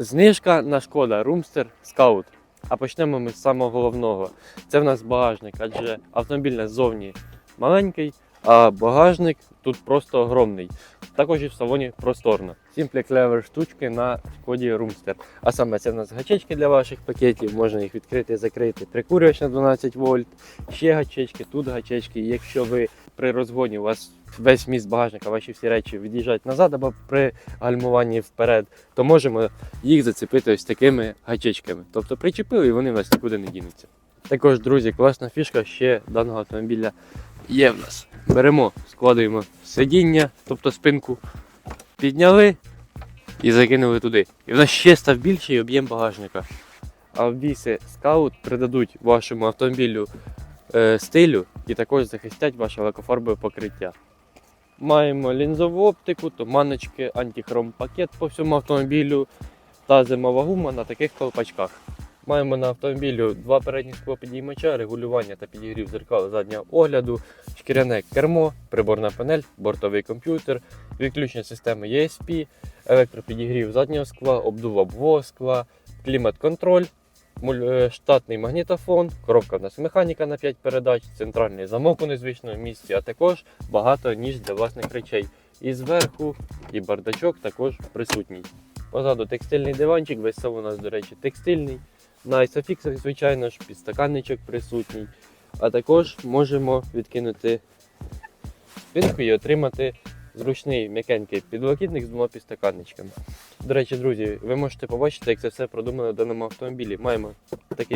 Знижка на шкода Roomster Scout. А почнемо ми з самого головного. Це в нас багажник, адже автомобіль на ззовні маленький, а багажник тут просто огромний. Також і в салоні просторно. Simply Clever штучки на шкоді Roomster. А саме це в нас гачечки для ваших пакетів, можна їх відкрити, закрити. Прикурювач на 12 вольт, ще гачечки, тут гачечки. Якщо ви при розгоні у вас весь міст багажника, ваші всі речі від'їжджають назад або при гальмуванні вперед, то можемо їх зацепити ось такими гачечками. Тобто причепили і вони в нас нікуди не дінуться. Також, друзі, класна фішка ще даного автомобіля є в нас. Беремо, складуємо сидіння, тобто спинку, підняли і закинули туди. І в нас ще став більший об'єм багажника. А обвіси скаут придадуть вашому автомобілю е, стилю і також захистять ваше лакофарбове покриття. Маємо лінзову оптику, туманочки, антихром пакет по всьому автомобілю та зимова гума на таких колпачках. Маємо на автомобілю два передні склопідіймача, регулювання та підігрів зеркал заднього огляду, шкіряне кермо, приборна панель, бортовий комп'ютер, відключення системи ESP, електропідігрів заднього скла, обдув обвого скла, клімат-контроль, штатний магнітофон, коробка в нас механіка на 5 передач, центральний замок у незвичному місці, а також багато ніж для власних речей. І зверху, і бардачок також присутній. Позаду текстильний диванчик, весь салон у нас, до речі, текстильний. На ISOFIX, звичайно ж, підстаканничок присутній. А також можемо відкинути спинку і отримати зручний м'якенький підлокітник з двома підстаканничками. До речі, друзі, ви можете побачити, як це все продумано в даному автомобілі. Маємо таку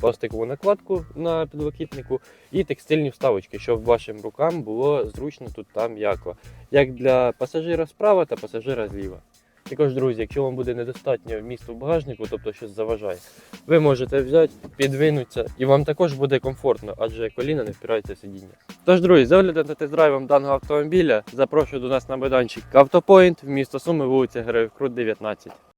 пластикову накладку на підлокітнику і текстильні вставочки, щоб вашим рукам було зручно тут там м'яко. Як для пасажира справа та пасажира зліва. Також, друзі, якщо вам буде недостатньо місця в багажнику, тобто щось заважає, ви можете взяти, підвинутися, і вам також буде комфортно, адже коліна не впирається в сидіння. Тож, друзі, за оглядом та тест-драйвом даного автомобіля запрошую до нас на майданчик Автопоінт в місто Суми, вулиця Героїв Крут, 19.